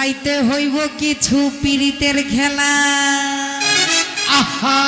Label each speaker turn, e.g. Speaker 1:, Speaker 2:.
Speaker 1: রাইতে হইব কিছু পীড়িতের খেলা।
Speaker 2: আহা!